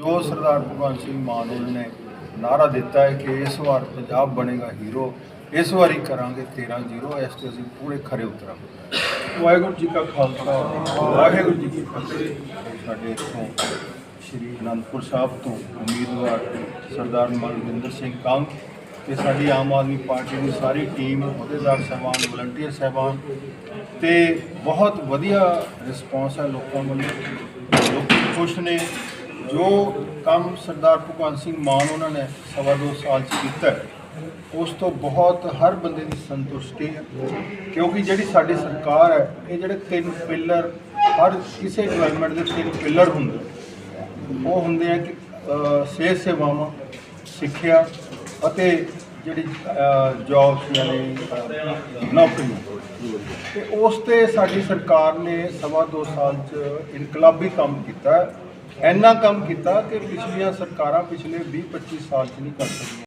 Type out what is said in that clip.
ਜੋ ਸਰਦਾਰ ਭਗਵੰਤ ਸਿੰਘ ਮਾਨ ਉਹਨਾਂ ਨੇ ਨਾਰਾ ਦਿੱਤਾ ਹੈ ਕਿ ਇਸ ਵਾਰ ਪੰਜਾਬ ਬਣੇਗਾ ਹੀਰੋ ਇਸ ਵਾਰੀ ਕਰਾਂਗੇ 13-0 ਇਸ ਤੇ ਅਸੀਂ ਪੂਰੇ ਖਰੇ ਉਤਰਾਂਗੇ। ਵਾਹਿਗੁਰੂ ਜੀ ਕਾ ਖਾਲਸਾ। ਵਾਹਿਗੁਰੂ ਜੀ ਕੀ ਫਤਿਹ। ਸਾਡੇ ਇੱਥੋਂ ਸ਼੍ਰੀ ਅਨੰਦਪੁਰ ਸਾਹਿਬ ਤੋਂ ਉਮੀਦਵਾਰ ਸਰਦਾਰ ਮਨਜਿੰਦਰ ਸਿੰਘ ਕੰਗ ਤੇ ਸਾਡੀ ਆਮ ਆਦਮੀ ਪਾਰਟੀ ਦੀ ਸਾਰੀ ਟੀਮ ਅਹੁਦੇਦਾਰ ਸਾਹਿਬਾਨ ਵਲੰਟੀਅਰ ਸਾਹਿਬਾਨ ਤੇ ਬਹੁਤ ਵਧੀਆ ਰਿਸਪੌਂਸ ਹੈ ਲੋਕਾਂ ਵੱਲੋਂ। ਲੋਕ ਖੁਸ਼ ਨੇ। ਜੋ ਕੰਮ ਸਰਦਾਰ ਭਗਵੰਤ ਸਿੰਘ ਮਾਨ ਉਹਨਾਂ ਨੇ ਸਵਾ ਦੋ ਸਾਲ ਚ ਕੀਤਾ ਉਸ ਤੋਂ ਬਹੁਤ ਹਰ ਬੰਦੇ ਦੀ ਸੰਤੁਸ਼ਟੀ ਹੈ ਕਿਉਂਕਿ ਜਿਹੜੀ ਸਾਡੀ ਸਰਕਾਰ ਹੈ ਇਹ ਜਿਹੜੇ ਤਿੰਨ ਪਿੱਲਰ ਹਰ ਕਿਸੇ ਡਿਵੈਲਪਮੈਂਟ ਦੇ ਤਿੰਨ ਪਿੱਲਰ ਹੁੰਦੇ ਉਹ ਹੁੰਦੇ ਆ ਕਿ ਸਿਹਤ ਸੇਵਾਵਾਂ ਸਿੱਖਿਆ ਅਤੇ ਜਿਹੜੀ ਜੌਬਸ ਯਾਨੀ ਅ, ਨੌਕਰੀਆਂ। ਤੇ ਉਸ ਤੇ ਸਾਡੀ ਸਰਕਾਰ ਨੇ ਸਵਾ ਦੋ ਸਾਲ ਚ ਇਨਕਲਾਬੀ ਕੰਮ ਕੀਤਾ ਇੰਨਾ ਕੰਮ ਕੀਤਾ ਕਿ ਪਿਛਲੀਆਂ ਸਰਕਾਰਾਂ ਪਿਛਲੇ 20 25 ਸਾਲ ਚ ਨਹੀਂ ਕਰ ਸਕੀਆਂ।